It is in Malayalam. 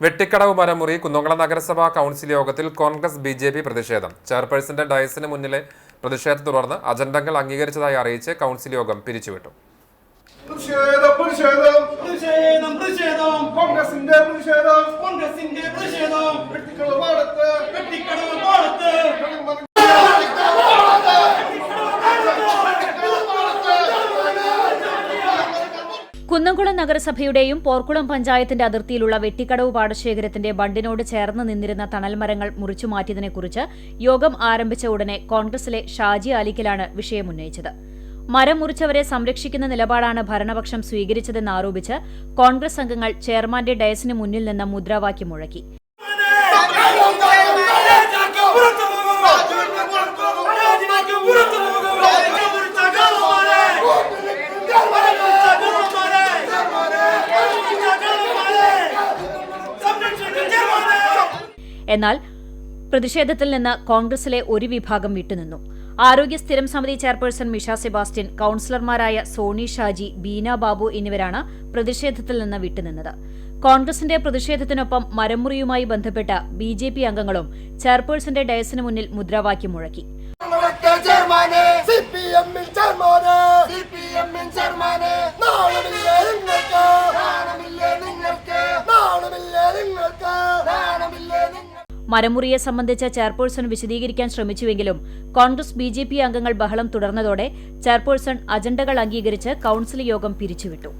വെട്ടിക്കടവ് മരമുറി കുന്നംകുളം നഗരസഭാ കൗൺസിൽ യോഗത്തിൽ കോൺഗ്രസ് ബി ജെ പി പ്രതിഷേധം. ചെയർപേഴ്സന്റെ ഡയസിന് മുന്നിലെ പ്രതിഷേധത്തെ തുടർന്ന് അജണ്ടകൾ അംഗീകരിച്ചതായി അറിയിച്ച് കൗൺസിൽ യോഗം പിരിച്ചുവിട്ടു. പ്രതിഷേധം പ്രതിഷേധം. പ്രതിഷേധം പ്രതിഷേധം. കോൺഗ്രസിന്റെ പ്രതിഷേധം. കോൺഗ്രസിന്റെ പ്രതിഷേധം. വെട്ടിക്കളവ് കുന്നംകുളം നഗരസഭയുടെയും പോർക്കുളം പഞ്ചായത്തിന്റെ അതിർത്തിയിലുള്ള വെട്ടിക്കടവ് പാടശേഖരത്തിന്റെ ബണ്ടിനോട് ചേർന്ന് നിന്നിരുന്ന തണൽമരങ്ങൾ മുറിച്ചുമാറ്റിയതിനെക്കുറിച്ച് യോഗം ആരംഭിച്ച ഉടനെ കോൺഗ്രസിലെ ഷാജി അലിക്കലാണ് വിഷയമുന്നയിച്ചത്. മരം മുറിച്ചവരെ സംരക്ഷിക്കുന്ന നിലപാടാണ് ഭരണപക്ഷം സ്വീകരിച്ചതെന്ന് ആരോപിച്ച് കോൺഗ്രസ് അംഗങ്ങൾ ചെയർമാന്റെ ഡയസിന് മുന്നിൽ നിന്ന് മുദ്രാവാക്യം മുഴക്കി. എന്നാൽ പ്രതിഷേധത്തിൽ നിന്ന് കോൺഗ്രസിലെ ഒരു വിഭാഗം വിട്ടുനിന്നു. ആരോഗ്യ സ്ഥിരം സമിതി ചെയർപേഴ്സൺ മിഷ സെബാസ്റ്റ്യൻ കൌൺസിലർമാരായ സോണി ഷാജി ബീന ബാബു എന്നിവരാണ് പ്രതിഷേധത്തിൽ നിന്ന് വിട്ടുനിന്നത്. കോൺഗ്രസിന്റെ പ്രതിഷേധത്തിനൊപ്പം മരമുറിയുമായി ബന്ധപ്പെട്ട ബി ജെ പി അംഗങ്ങളും ചെയർപേഴ്സന്റെ ഡയസിന് മുന്നിൽ മുദ്രാവാക്യം മുഴക്കി. ഞങ്ങളുടെ മരമുറിയെ സംബന്ധിച്ച് ചെയർപേഴ്സൺ വിശദീകരിക്കാൻ ശ്രമിച്ചുവെങ്കിലും കോൺഗ്രസ് ബി ജെ പി അംഗങ്ങൾ ബഹളം തുടർന്നതോടെ ചെയർപേഴ്സൺ അജണ്ടകൾ അംഗീകരിച്ച് കൌൺസിൽ യോഗം പിരിച്ചുവിട്ടു